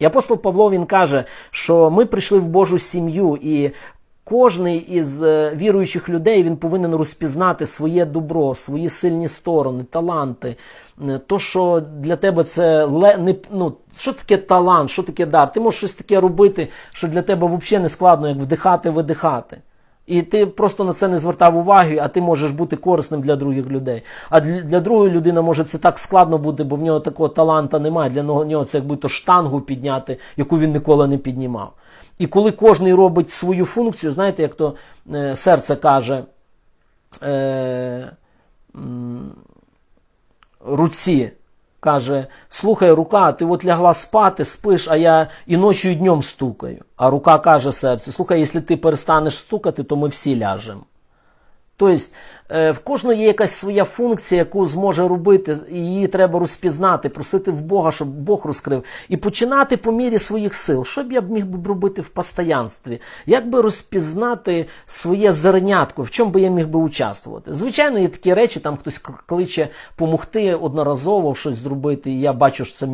І апостол Павло він каже, що ми прийшли в Божу сім'ю, і кожний із е, віруючих людей він повинен розпізнати своє добро, свої сильні сторони, таланти. Е, То, що для тебе це не, ну, що таке талант, що таке дар? Ти можеш щось таке робити, що для тебе взагалі не складно, як вдихати, видихати. І ти просто на це не звертав уваги, а ти можеш бути корисним для других людей. А для, другої людини може це так складно бути, бо в нього такого таланта немає. Для нього- це якби то штангу підняти, яку він ніколи не піднімав. І коли кожен робить свою функцію, знаєте, як то е, серце каже е, руці, каже: слухай, рука, ти от лягла спати, спиш, а я і ночі, і днем стукаю. А рука каже серцю: слухай, якщо ти перестанеш стукати, то ми всі ляжемо. Тобто е, в кожного є якась своя функція, яку зможе робити, і її треба розпізнати, просити в Бога, щоб Бог розкрив, і починати по мірі своїх сил. Що б я міг би робити в постоянстві? Як би розпізнати своє зернятко, в чому би я міг би участвувати? Звичайно, є такі речі, там хтось кличе помогти одноразово щось зробити, і я бачу, що це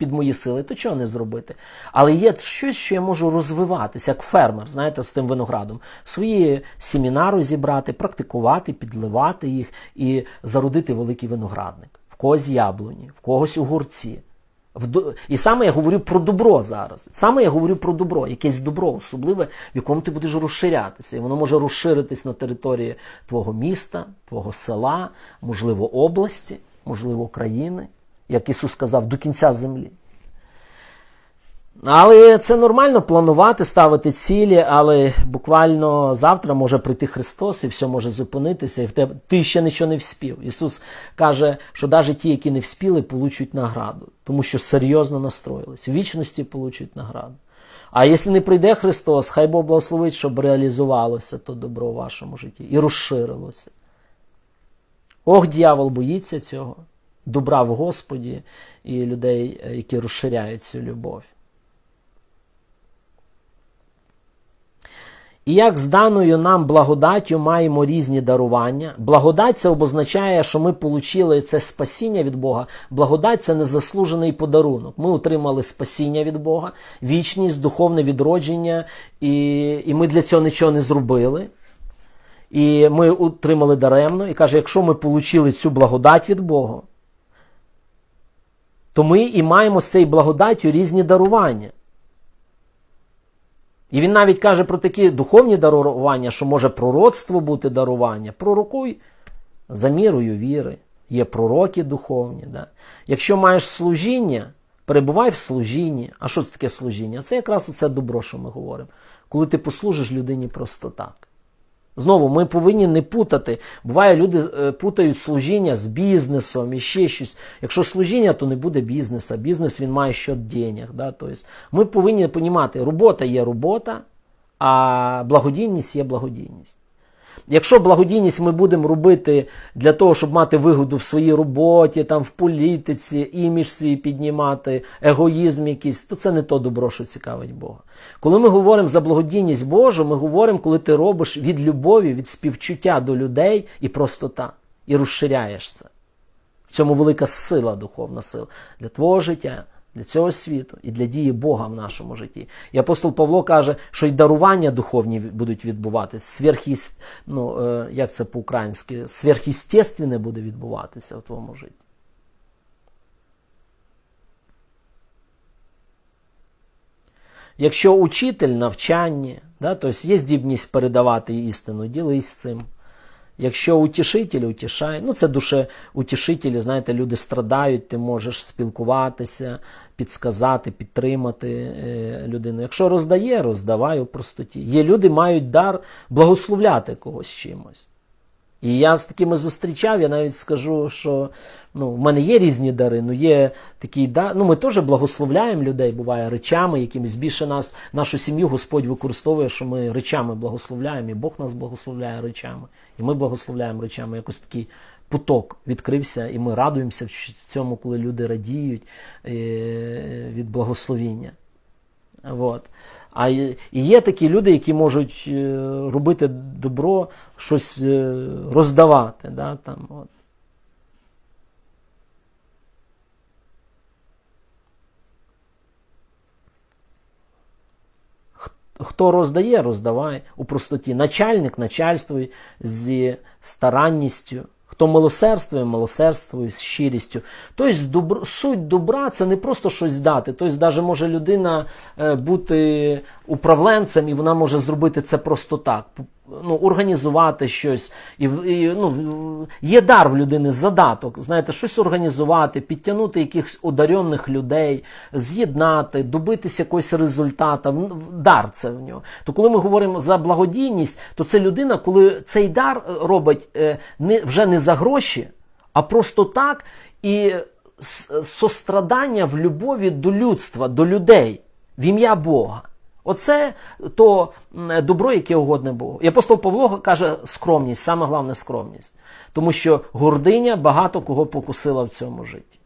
під мої сили, то чого не зробити? Але є щось, що я можу розвиватися, як фермер, знаєте, з тим виноградом. Свої семінари зібрати, практикувати, підливати їх і зародити великий виноградник. В когось яблуні, в когось огурці. І саме я говорю про добро зараз. Саме я говорю про добро, якесь добро особливе, в якому ти будеш розширятися. І воно може розширитись на території твого міста, твого села, можливо, області, можливо, країни, як Ісус сказав, до кінця землі. Але це нормально планувати, ставити цілі, але буквально завтра може прийти Христос і все може зупинитися, і в тебе ти ще нічого не вспів. Ісус каже, що навіть ті, які не вспіли, получать награду, тому що серйозно настроїлись. В вічності получать награду. А якщо не прийде Христос, хай Бог благословить, щоб реалізувалося то добро в вашому житті і розширилося. Ох, дьявол боїться цього, добра в Господі і людей, е, які розширяють цю любов. І як з даною нам благодаттю маємо різні дарування. Благодать це обозначає, що ми отримали це спасіння від Бога. Благодать це незаслужений подарунок. Ми отримали спасіння від Бога, вічність, духовне відродження, і, і ми для цього нічого не зробили. І ми отримали даремно. І каже, якщо ми отримали цю благодать від Бога, то ми і маємо з цією благодаттю різні дарування. І він навіть каже про такі духовні дарування, що може пророцтво бути дарування. Пророкуй за мірою віри. Є пророки духовні. Да? Якщо маєш служіння, перебувай в служінні. А що це таке служіння? Це якраз оце добро, що ми говоримо. Коли ти послужиш людині просто так. Знову, ми повинні не путати. Буває, люди е, путають служіння з бізнесом і ще щось. Якщо служіння, то не буде бізнеса. Бізнес він має що денег. Да? Тобто, ми повинні розуміти, робота є робота, а благодійність є благодійність. Якщо благодійність ми будемо робити для того, щоб мати вигоду в своїй роботі, там, в політиці, імідж свій піднімати, егоїзм якийсь, то це не то добро, що цікавить Бога. Коли ми говоримо за благодійність Божу, ми говоримо, коли ти робиш від любові, від співчуття до людей і простота, і розширяєш це. В цьому велика сила, духовна сила для твого життя, для цього світу і для дії Бога в нашому житті. І апостол Павло каже, що й дарування духовні будуть відбуватися, сверхіс, ну, е, як це по-українськи, сверхъестественне буде відбуватися в твоєму житті. Якщо учитель навчання, да, тобто є здібність передавати істину, ділись цим. Якщо утішитель, утішай. Ну, це душе утішителі, знаєте, люди страдають, ти можеш спілкуватися, підсказати, підтримати е, людину. Якщо роздає, роздавай у простоті. Є люди, мають дар благословляти когось чимось. І я з такими зустрічав, я навіть скажу, що ну, в мене є різні дари, ну є такий дар. Ну, ми теж благословляємо людей, буває, речами, якимись більше нас, нашу сім'ю Господь використовує, що ми речами благословляємо, і Бог нас благословляє речами. І ми благословляємо речами. Якось такий поток відкрився, і ми радуємося в цьому, коли люди радіють е, від благословіння. От. А є такі люди, які можуть е, робити добро, щось е, роздавати. Да, там, от. Хто роздає, роздавай у простоті. Начальник начальствує зі старанністю. Хто милосердствує, милосердствує з щирістю. Тобто добро, суть добра це не просто щось дати. Тобто, навіть може людина е, бути управленцем, і вона може зробити це просто так. Ну, організувати щось. І, і, ну, є дар в людини, задаток. Знаєте, щось організувати, підтягнути якихось одаренних людей, з'єднати, добитися якогось результату. Дар це в нього. То коли ми говоримо за благодійність, то це людина, коли цей дар робить е, не, вже не за гроші, а просто так. І сострадання в любові до людства, до людей, в ім'я Бога. Оце то добро, яке угодне Богу. І апостол Павло каже скромність, саме головне скромність. Тому що гординя багато кого покусила в цьому житті.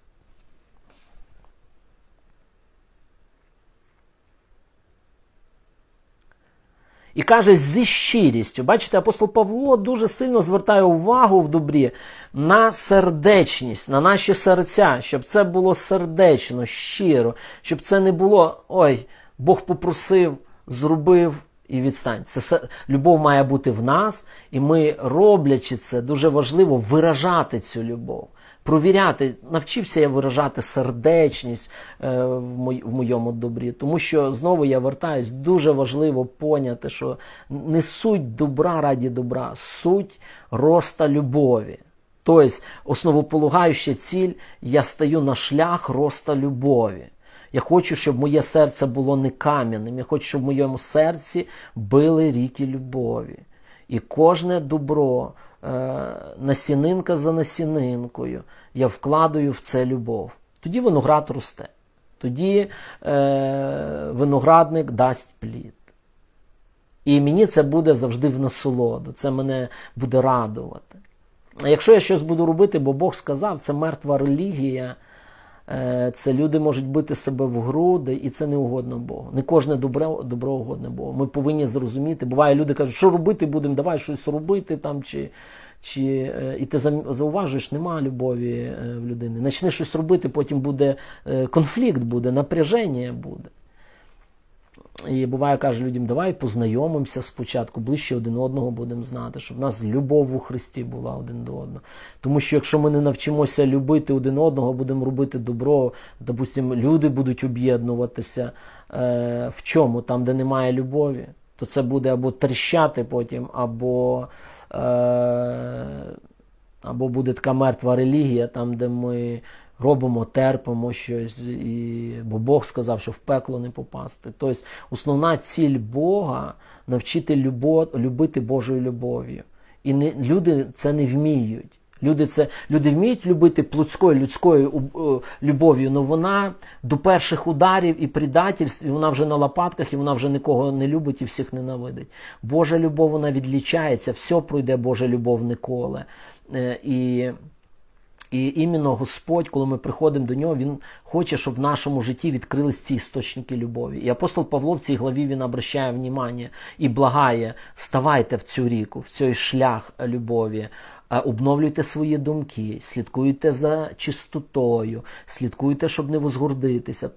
І каже зі щирістю. Бачите, апостол Павло дуже сильно звертає увагу в добрі на сердечність, на наші серця, щоб це було сердечно, щиро, щоб це не було ой, Бог попросив, зробив і відстань. Це любов має бути в нас, і ми, роблячи це, дуже важливо виражати цю любов. Провіряти, навчився я виражати сердечність е, в, мой, в моєму добрі. Тому що знову я вертаюсь, дуже важливо поняти, що не суть добра раді добра, суть роста любові. Тобто, основополагаюча ціль, я стаю на шлях роста любові. Я хочу, щоб моє серце було не кам'яним. Я хочу, щоб в моєму серці били ріки любові. І кожне добро, е, насінинка за насінинкою, я вкладаю в це любов. Тоді виноград росте. Тоді е, виноградник дасть плід. І мені це буде завжди в насолоду, це мене буде радувати. А якщо я щось буду робити, бо Бог сказав, це мертва релігія, це люди можуть бити себе в груди, і це не угодно Богу. Не кожне добро, добро угодне Богу. Ми повинні зрозуміти. Буває, люди кажуть, що робити будемо, давай щось робити там. чи... Чи, е, і ти зауважуєш, нема любові е, в людини. Начни щось робити, потім буде е, конфлікт, буде, напряження буде. І буває, каже людям, давай познайомимося спочатку, ближче один одного будемо знати, щоб в нас любов у Христі була один до одного. Тому що якщо ми не навчимося любити один одного, будемо робити добро, допустимо, люди будуть об'єднуватися е, в чому? Там, де немає любові, то це буде або тріщати потім, або. Е, або буде така мертва релігія, там, де ми робимо, терпимо щось, і... бо Бог сказав, що в пекло не попасти. Тобто основна ціль Бога навчити любов, любити Божою любов'ю. І не, люди це не вміють. Люди, це, люди вміють любити плотською людською е, любов'ю, але вона до перших ударів і предательств, і вона вже на лопатках, і вона вже нікого не любить і всіх ненавидить. Божа любов вона відлічається, все пройде Божа любов ніколи. Е, І, і іменно Господь, коли ми приходимо до нього, Він хоче, щоб в нашому житті відкрились ці істочники любові. І апостол Павло в цій главі він обращає внимання і благає: вставайте в цю ріку, в цей шлях любові. Е, Обновлюйте свої думки, слідкуйте за чистотою, слідкуйте, щоб не возгордитися.